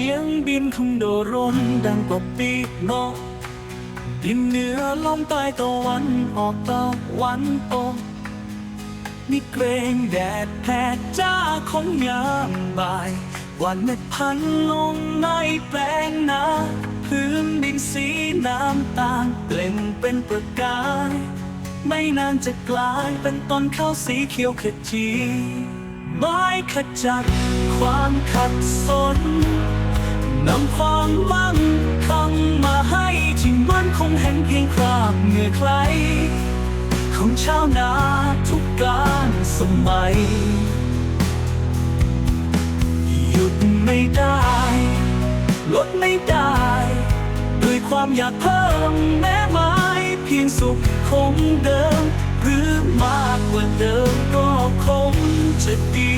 สียงบินของโดรนดังกว่าปีกนกดินเหนือลมใต้ตะวันออกตะวันตกนี่เกรงแดดแผดจ้าของยามบ่าย วันเม็ดพันลงในแปลงนาพื้นดินสีน้ำตาลเปล่งเป็นประกาย ไม่นานจะกลายเป็นต้นข้าวสีเขียวขจีไม้ขจัดความขัดสน นำความมั่งคั่งมาให้ที่มันคงเห็นเพียงคราบเหงื่อใครของชาวนาทุกการสมัย หยุดไม่ได้ ลดไม่ได้ ด้วยความอยากเพิ่มแม้ไม้เพียงสุขคงเดิม หรือมากกว่าเดิมก็คงจะดี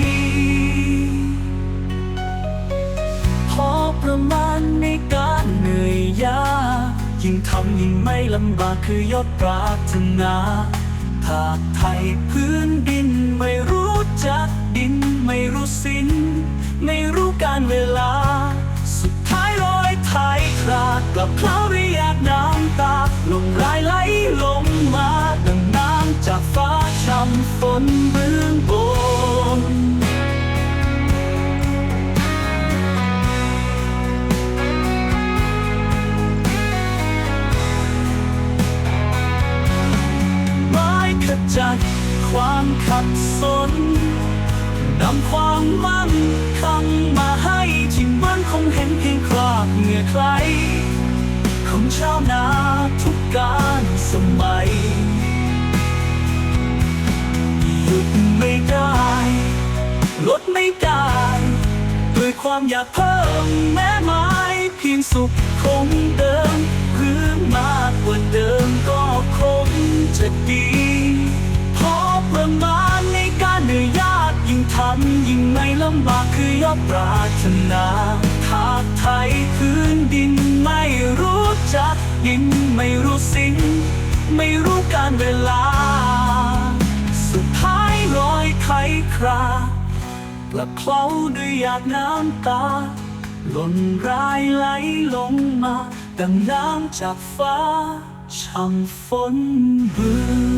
ทำยิ่งไม่ลำบากคือยอดปรารถนาถ้าไทยพื้นดินไม่รู้จักดินไม่รู้สิ้น ไม่รู้การเวลา สุดท้ายรอยไทยคลาดกลับเคล้าด้วยหยาดน้ำตาลงรายไหลลงมาดังน้ำจากฟ้าช่ำฝนเบื้อง ขัดสนนำความมั่งคั่งมาให้ที่มันคงเห็นเพียงคราบเหงื่อใครของชาวนาทุกการสมัยหยุดไม่ได้ ลดไม่ได้ ด้วยความอยากเพิ่มแม้ไม้เพียงสุขคงเดิมหรือมากกว่าเดิมก็คงจะดีำบากคือยอดปรารถนาทาสไทยพื้นดินไม่รู้จักดินไม่รู้สิ้นไม่รู้การเวลา สุดท้ายรอยไขครากลับเคล้าด้วยหยาดน้ำตาหล่นรายไหลลงมาดังน้ำจากฟ้าช่ำฝนเบื่อ